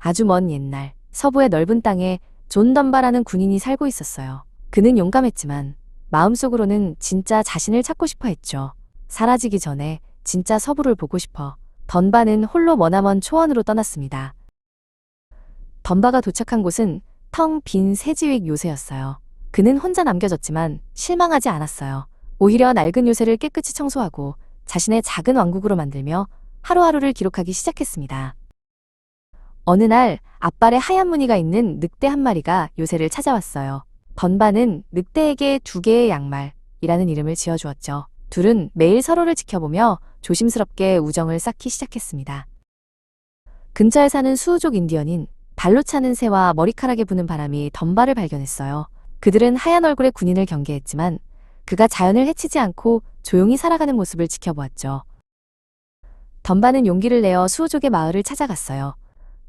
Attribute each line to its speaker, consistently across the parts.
Speaker 1: 아주 먼 옛날 서부의 넓은 땅에 존 덤바라는 군인이 살고 있었어요. 그는 용감했지만 마음속으로는 진짜 자신을 찾고 싶어 했죠. 사라지기 전에 진짜 서부를 보고 싶어 던바는 홀로 머나먼 초원으로 떠났습니다. 던바가 도착한 곳은 텅빈 새지익 요새였어요. 그는 혼자 남겨졌지만 실망하지 않았어요. 오히려 낡은 요새를 깨끗이 청소하고 자신의 작은 왕국으로 만들며 하루하루를 기록하기 시작했습니다. 어느 날 앞발에 하얀 무늬가 있는 늑대 한 마리가 요새를 찾아왔어요. 던바는 늑대에게 두 개의 양말이라는 이름을 지어주었죠. 둘은 매일 서로를 지켜보며 조심스럽게 우정을 쌓기 시작했습니다. 근처에 사는 수우족 인디언인 발로 차는 새와 머리카락에 부는 바람이 던바를 발견했어요. 그들은 하얀 얼굴의 군인을 경계했지만 그가 자연을 해치지 않고 조용히 살아가는 모습을 지켜보았죠. 던바는 용기를 내어 수우족의 마을을 찾아갔어요.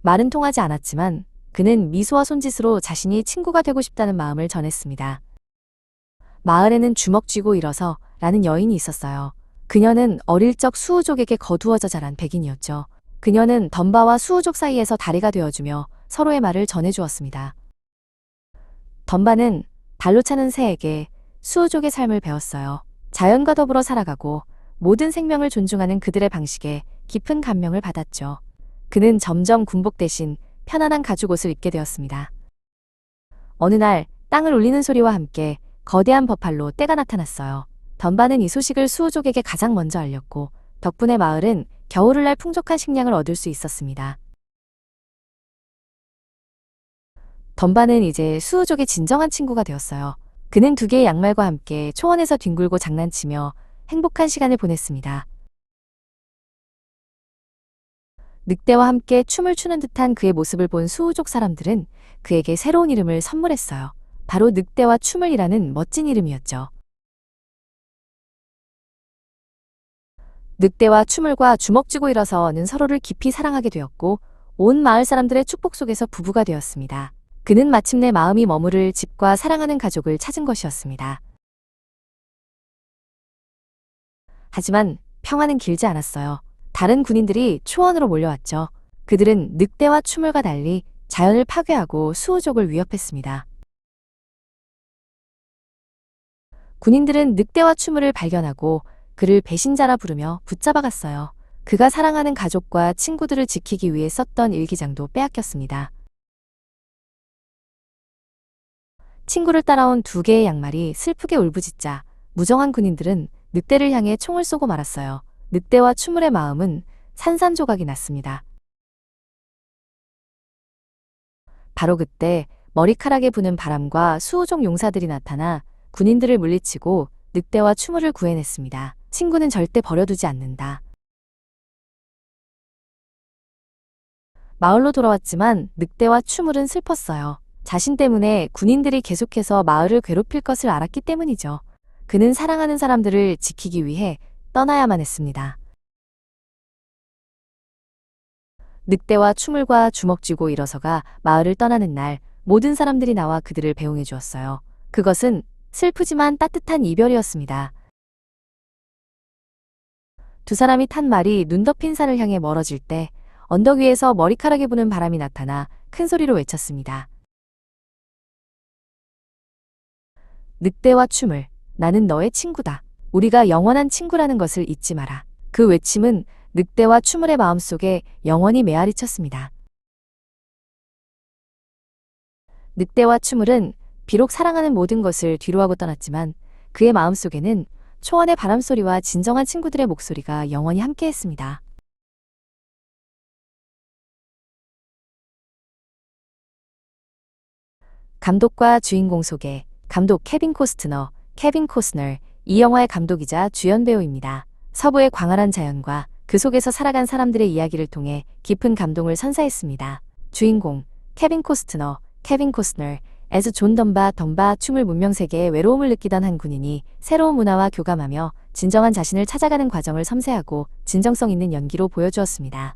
Speaker 1: 말은 통하지 않았지만 그는 미소와 손짓으로 자신이 친구가 되고 싶다는 마음을 전했습니다. 마을에는 주먹 쥐고 일어서 라는 여인이 있었어요. 그녀는 어릴 적 수우족에게 거두어져 자란 백인이었죠. 그녀는 덤바와 수우족 사이에서 다리가 되어주며 서로의 말을 전해주었습니다. 덤바는 발로 차는 새에게 수우족의 삶을 배웠어요. 자연과 더불어 살아가고 모든 생명을 존중하는 그들의 방식에 깊은 감명을 받았죠. 그는 점점 군복 대신 편안한 가죽 옷을 입게 되었습니다. 어느 날 땅을 울리는 소리와 함께 거대한 버팔로 떼가 나타났어요. 덤바는 이 소식을 수호족에게 가장 먼저 알렸고 덕분에 마을은 겨울을 날 풍족한 식량을 얻을 수 있었습니다. 덤바는 이제 수호족의 진정한 친구가 되었어요. 그는 두 개의 양말과 함께 초원에서 뒹굴고 장난치며 행복한 시간을 보냈습니다. 늑대와 함께 춤을 추는 듯한 그의 모습을 본 수우족 사람들은 그에게 새로운 이름을 선물했어요. 바로 늑대와 춤을 이라는 멋진 이름이었죠. 늑대와 추물과 주먹 쥐고 일어서는 서로를 깊이 사랑하게 되었고 온 마을 사람들의 축복 속에서 부부가 되었습니다. 그는 마침내 마음이 머무를 집과 사랑하는 가족을 찾은 것이었습니다. 하지만 평화는 길지 않았어요. 다른 군인들이 초원으로 몰려왔죠. 그들은 늑대와 추물과 달리 자연을 파괴하고 수호족을 위협했습니다. 군인들은 늑대와 추물을 발견하고 그를 배신자라 부르며 붙잡아갔어요. 그가 사랑하는 가족과 친구들을 지키기 위해 썼던 일기장도 빼앗겼습니다. 친구를 따라온 두 개의 양말이 슬프게 울부짖자 무정한 군인들은 늑대를 향해 총을 쏘고 말았어요. 늑대와 추물의 마음은 산산조각이 났습니다. 바로 그때 머리카락에 부는 바람과 수호종 용사들이 나타나 군인들을 물리치고 늑대와 추물을 구해냈습니다. 친구는 절대 버려두지 않는다. 마을로 돌아왔지만 늑대와 추물은 슬펐어요. 자신 때문에 군인들이 계속해서 마을을 괴롭힐 것을 알았기 때문이죠. 그는 사랑하는 사람들을 지키기 위해 떠나야만 했습니다. 늑대와 추물과 주먹 쥐고 일어서가 마을을 떠나는 날 모든 사람들이 나와 그들을 배웅해 주었어요. 그것은 슬프지만 따뜻한 이별이었습니다. 두 사람이 탄 말이 눈 덮인 산을 향해 멀어질 때 언덕 위에서 머리카락에 부는 바람이 나타나 큰 소리로 외쳤습니다. 늑대와 춤을 나는 너의 친구다. 우리가 영원한 친구라는 것을 잊지 마라. 그 외침은 늑대와 추물의 마음속에 영원히 메아리 쳤습니다. 늑대와 추물은 비록 사랑하는 모든 것을 뒤로하고 떠났지만 그의 마음속에는 초원의 바람소리와 진정한 친구들의 목소리가 영원히 함께했습니다. 감독과 주인공 소개 감독 케빈 코스트너, 케빈 코스너 이 영화의 감독이자 주연 배우입니다. 서부의 광활한 자연과 그 속에서 살아간 사람들의 이야기를 통해 깊은 감동을 선사했습니다. 주인공 케빈 코스트너, 케빈 코스너 에즈 존 덤바 덤바 춤을 문명 세계에 외로움을 느끼던 한 군인이 새로운 문화와 교감하며 진정한 자신을 찾아가는 과정을 섬세하고 진정성 있는 연기로 보여주었습니다.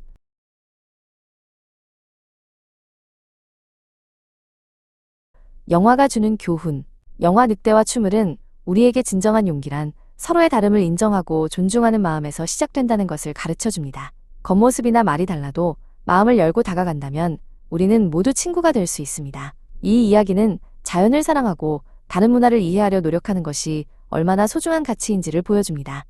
Speaker 1: 영화가 주는 교훈 영화 늑대와 추물은 우리에게 진정한 용기란 서로의 다름을 인정하고 존중하는 마음에서 시작된다는 것을 가르쳐 줍니다. 겉모습이나 말이 달라도 마음을 열고 다가간다면 우리는 모두 친구가 될 수 있습니다. 이 이야기는 자연을 사랑하고 다른 문화를 이해하려 노력하는 것이 얼마나 소중한 가치인지를 보여줍니다.